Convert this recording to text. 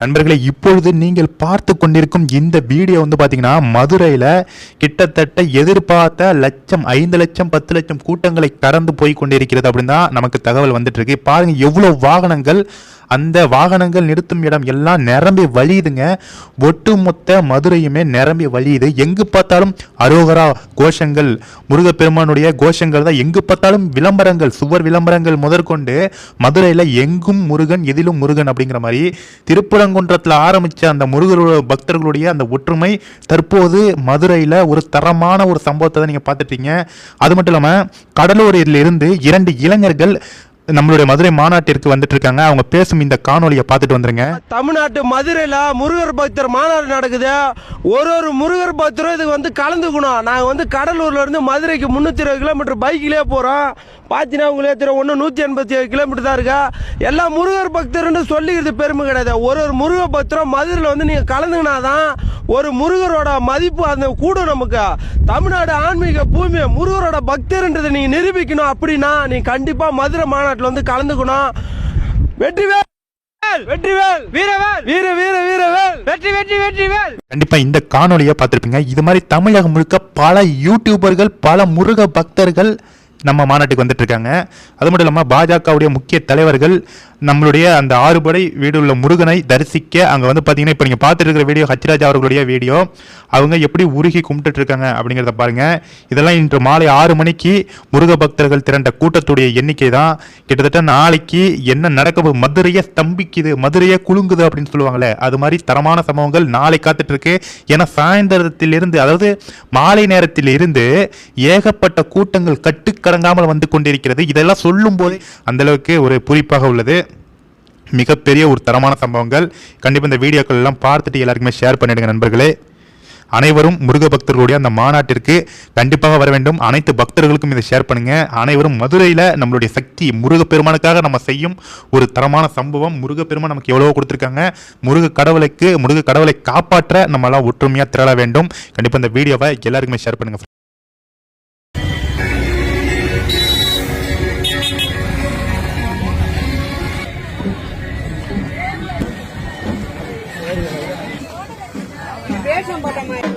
நண்பர்களே இப்பொழுது நீங்கள் பார்த்து கொண்டிருக்கும் இந்த வீடியோ வந்து பார்த்தீங்கன்னா மதுரையில் கிட்டத்தட்ட எதிர்பார்த்த லட்சம் ஐந்து லட்சம் பத்து லட்சம் கூட்டங்களை கடந்து போய் கொண்டிருக்கிறது அப்படின்னு தான் நமக்கு தகவல் வந்துட்டு இருக்கு. பாருங்க எவ்வளோ வாகனங்கள் அந்த வாகனங்கள் நிறுத்தும் இடம் எல்லாம் நிரம்பி வழியுதுங்க. ஒட்டுமொத்த மதுரையுமே நிரம்பி வழியுது. எங்கு பார்த்தாலும் அரோகரா கோஷங்கள் முருகப்பெருமானுடைய கோஷங்கள் தான். எங்கு பார்த்தாலும் விளம்பரங்கள் சுவர் விளம்பரங்கள் முதற்கொண்டு மதுரையில் எங்கும் முருகன் எதிலும் முருகன் அப்படிங்கிற மாதிரி திருப்பரங்குன்றத்தில் ஆரம்பித்த அந்த முருகரோட பக்தர்களுடைய அந்த ஒற்றுமை தற்போது மதுரையில் ஒரு தரமான ஒரு சம்பவத்தை தான் நீங்கள் பார்த்துட்டீங்க. அது மட்டும் இல்லாமல் கடலூரில் இருந்து இரண்டு இளைஞர்கள் நம்மளுடைய மதுரை மாநாட்டிற்கு வந்துட்டு இருக்காங்க அவங்க பேசும் இந்த காணொலியை பார்த்துட்டு வந்துருங்க. தமிழ்நாட்டு மதுரையில் முருகர் பக்தர் மாநாடு நடக்குது. ஒரு ஒரு முருகர் பக்தரும் இதுக்கு வந்து கலந்துக்கணும். நாங்கள் வந்து கடலூர்ல இருந்து மதுரைக்கு முந்நூற்றி இருபது கிலோமீட்டர் பைக்கிலே போகிறோம் பார்த்தீங்கன்னா உங்களே தெரியும் ஒன்று நூற்றி எண்பத்தி ஏழு கிலோமீட்டர் தான் இருக்கா. எல்லா முருகர் பக்தர்னு சொல்லிக்கிறது பெருமை கிடையாது. ஒரு ஒரு முருகர் பக்தரும் மதுரையில் வந்து நீங்கள் கலந்துக்கினாதான் ஒரு முருகரோட மதிப்பு அந்த கூட நமக்கு தமிழ்நாடு ஆன்மீக பூமி முருகரோட பக்தர்ன்றதை நீங்கள் நிரூபிக்கணும் அப்படின்னா நீ கண்டிப்பாக மதுரை மாநாட்டில் வந்து கலந்துக்கணும். வெற்றிவேல்! வெற்றிவேல்! வீரவேல்! வீர வீர வீரவேல்! வெற்றி வெற்றி வெற்றிவேல்! கண்டிப்பா இந்த காணொலியை பார்த்துருப்பீங்க. இது மாதிரி தமிழகம் முழுக்க பல யூடியூபர்கள் பல முருக பக்தர்கள் நம்ம மாநாட்டுக்கு வந்துட்டு இருக்காங்க அது மட்டும் இல்லாமல் பாஜகவுடைய முக்கிய தலைவர்கள் நம்மளுடைய அந்த ஆறுபடை வீடு உள்ள முருகனை தரிசிக்க அங்கே வந்து பார்த்தீங்கன்னா இப்போ நீங்கள் பார்த்துட்டு இருக்கிற வீடியோ ஹச்ராஜா அவர்களுடைய வீடியோ அவங்க எப்படி உருகி கும்பிட்டுட்டு இருக்காங்க அப்படிங்கிறத பாருங்க. இதெல்லாம் இன்று மாலை ஆறு மணிக்கு முருக பக்தர்கள் திரண்ட கூட்டத்துடைய எண்ணிக்கை தான். கிட்டத்தட்ட நாளைக்கு என்ன நடக்க மதுரையை ஸ்தம்பிக்குது மதுரையை குலுங்குது அப்படின்னு சொல்லுவாங்களே அது மாதிரி தரமான சம்பவங்கள் நாளை காத்துட்டு இருக்கு ஏன்னா சாயந்தரத்திலிருந்து அதாவது மாலை நேரத்தில் இருந்து ஏகப்பட்ட கூட்டங்கள் இறங்காமல் வந்து கொண்டிருக்கிறது. இதெல்லாம் சொல்லும் போதே அந்தளவுக்கு ஒரு குறிப்பாக உள்ளது. மிகப்பெரிய ஒரு தரமான சம்பவங்கள். கண்டிப்பாக இந்த வீடியோக்கள் எல்லாம் பார்த்துட்டு எல்லாருக்குமே ஷேர் பண்ணிடுங்க நண்பர்களே. அனைவரும் முருக பக்தர்களுடைய அந்த மாநாட்டிற்கு கண்டிப்பாக வர வேண்டும். அனைத்து பக்தர்களுக்கும் இதை ஷேர் பண்ணுங்க. அனைவரும் மதுரையில் நம்மளுடைய சக்தி முருகப்பெருமானுக்காக நம்ம செய்யும் ஒரு தரமான சம்பவம். முருகப்பெருமான் நமக்கு எவ்வளவோ கொடுத்துருக்காங்க. முருக கடவுளுக்கு முருக கடவுளை காப்பாற்ற நம்மளாம் ஒற்றுமையாக திரள வேண்டும். கண்டிப்பாக இந்த வீடியோவை எல்லாருக்குமே ஷேர் பண்ணுங்க Son